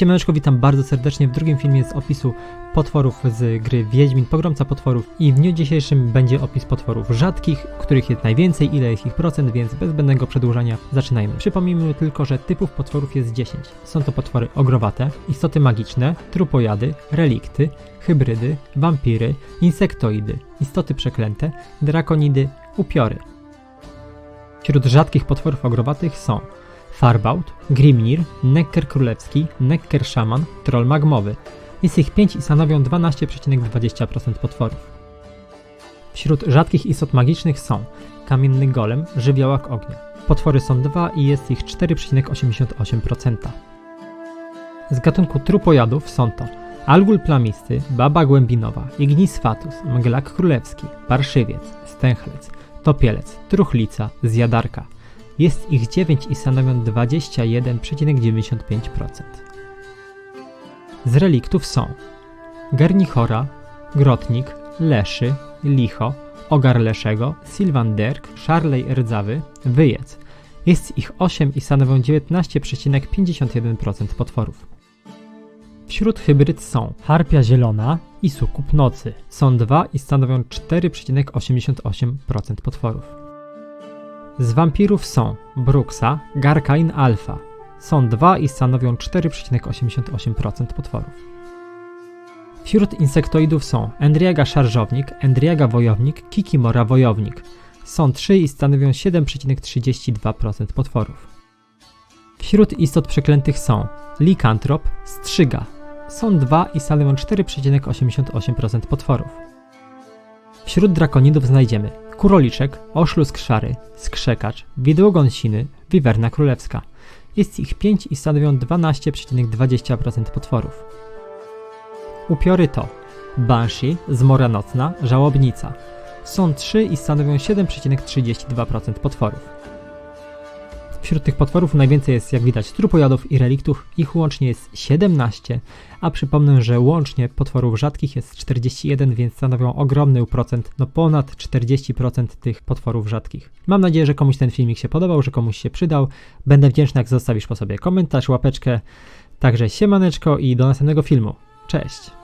Siemaneczko, witam bardzo serdecznie w drugim filmie z opisu potworów z gry Wiedźmin, Pogromca Potworów i w dniu dzisiejszym będzie opis potworów rzadkich, których jest najwięcej, ile jest ich procent, więc bez zbędnego przedłużania zaczynajmy. Przypomnijmy tylko, że typów potworów jest 10. Są to potwory ogrowate, istoty magiczne, trupojady, relikty, hybrydy, wampiry, insektoidy, istoty przeklęte, drakonidy, upiory. Wśród rzadkich potworów ogrowatych są Farbaut, Grimnir, Nekker Królewski, Nekker Szaman, Troll Magmowy. Jest ich 5 i stanowią 12,20% potworów. Wśród rzadkich istot magicznych są Kamienny Golem, Żywiołak Ognia. Potwory są 2 i jest ich 4,88%. Z gatunku trupojadów są to Algul Plamisty, Baba Głębinowa, Ignis Fatus, Mglak Królewski, Parszywiec, Stęchlec, Topielec, Truchlica, Zjadarka. Jest ich 9 i stanowią 21,95%. Z reliktów są Gernichora, Grotnik, Leszy, Licho, Ogar Leszego, Sylwanderk, Szarlej Rdzawy, Wyjec. Jest ich 8 i stanowią 19,51% potworów. Wśród hybryd są Harpia Zielona i Sukup Nocy. Są 2 i stanowią 4,88% potworów. Z wampirów są Bruxa, Garkain Alpha. Są 2 i stanowią 4,88% potworów. Wśród insektoidów są Endriaga Szarżownik, Endriaga Wojownik, Kikimora Wojownik. Są 3 i stanowią 7,32% potworów. Wśród istot przeklętych są Likantrop, Strzyga. Są 2 i stanowią 4,88% potworów. Wśród drakonidów znajdziemy Kuroliczek, Oszlusk Szary, Skrzekacz, Widłogon Siny, Wiwerna Królewska. Jest ich 5 i stanowią 12,20% potworów. Upiory to Banshee, Zmora Nocna, Żałobnica. Są 3 i stanowią 7,32% potworów. Wśród tych potworów najwięcej jest, jak widać, trupojadów i reliktów. Ich łącznie jest 17, a przypomnę, że łącznie potworów rzadkich jest 41, więc stanowią ogromny procent, no ponad 40% tych potworów rzadkich. Mam nadzieję, że komuś ten filmik się podobał, że komuś się przydał. Będę wdzięczny, jak zostawisz po sobie komentarz, łapeczkę. Także siemaneczko i do następnego filmu. Cześć!